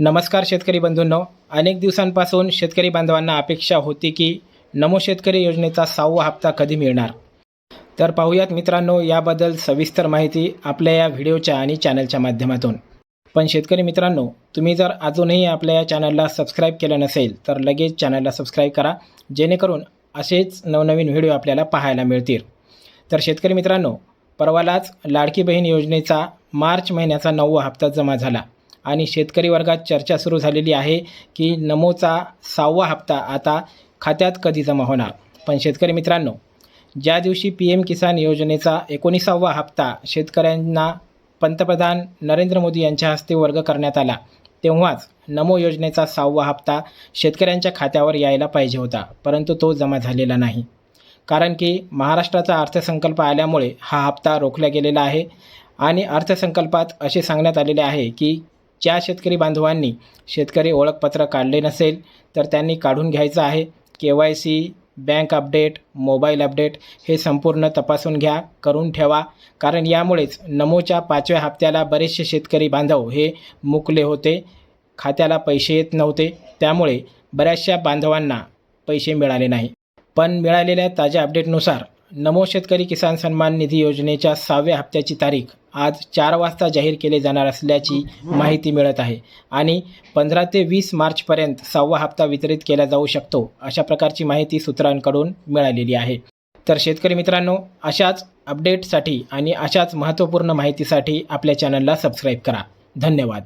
नमस्कार शेतकरी बंधूंनो. अनेक दिवसांपासून शेतकरी बांधवांना अपेक्षा होती की नमो शेतकरी योजनेचा सहावा हप्ता कधी मिळणार? तर पाहूयात मित्रांनो याबद्दल सविस्तर माहिती आपल्या या व्हिडिओच्या आणि चॅनलच्या माध्यमातून. पण शेतकरी मित्रांनो तुम्ही जर अजूनही आपल्या या चॅनलला सबस्क्राईब केलं नसेल तर लगेच चॅनलला सबस्क्राईब करा जेणेकरून असेच नवनवीन व्हिडिओ आपल्याला पाहायला मिळतील. तर शेतकरी मित्रांनो परवालाच लाडकी बहीण योजनेचा मार्च महिन्याचा नववा हप्ता जमा झाला. आणि शेतकरी वर्गात चर्चा सुरू झालेली आहे की नमोचा सहावा हप्ता आता खात्यात कधी जमा होणार? पण शेतकरी मित्रांनो ज्या दिवशी पी एम किसान योजनेचा एकोणीसावा हप्ता शेतकऱ्यांना पंतप्रधान नरेंद्र मोदी यांच्या हस्ते वर्ग करण्यात आला तेव्हाच नमो योजनेचा सहावा हप्ता शेतकऱ्यांच्या खात्यावर यायला पाहिजे होता परंतु तो जमा झालेला नाही. कारण की महाराष्ट्राचा अर्थसंकल्प आल्यामुळे हा हप्ता रोखला गेलेला आहे आणि अर्थसंकल्पात असे सांगण्यात आलेले आहे की ज्या शेतकरी बांधवांनी शेतकरी ओळखपत्र काढले नसेल तर त्यांनी काढून घ्यायचं आहे. K Y C bank update mobile update हे संपूर्ण तपासून घ्या करून ठेवा. कारण यामुळेच नमोच्या पाचव्या हप्त्याला बरेचसे शेतकरी बांधव हे मुकले होते. खात्याला पैसे येत नव्हते. त्यामुळे बऱ्याचशा बांधवांना पैसे मिळाले नाही. पण मिळालेल्या ताज्या अपडेटनुसार नमो शेतकरी किसान सन्मान निधी योजनेच्या सहाव्या हप्त्याची तारीख आज चार वाजता जाहीर केले जाणार असल्याची माहिती मिळत आहे. आणि पंधरा ते वीस मार्चपर्यंत सहावा हप्ता वितरित केला जाऊ शकतो अशा प्रकारची माहिती सूत्रांकडून मिळालेली आहे. तर शेतकरी मित्रांनो अशाच अपडेटसाठी आणि अशाच महत्त्वपूर्ण माहितीसाठी आपल्या चॅनलला सबस्क्राईब करा. धन्यवाद.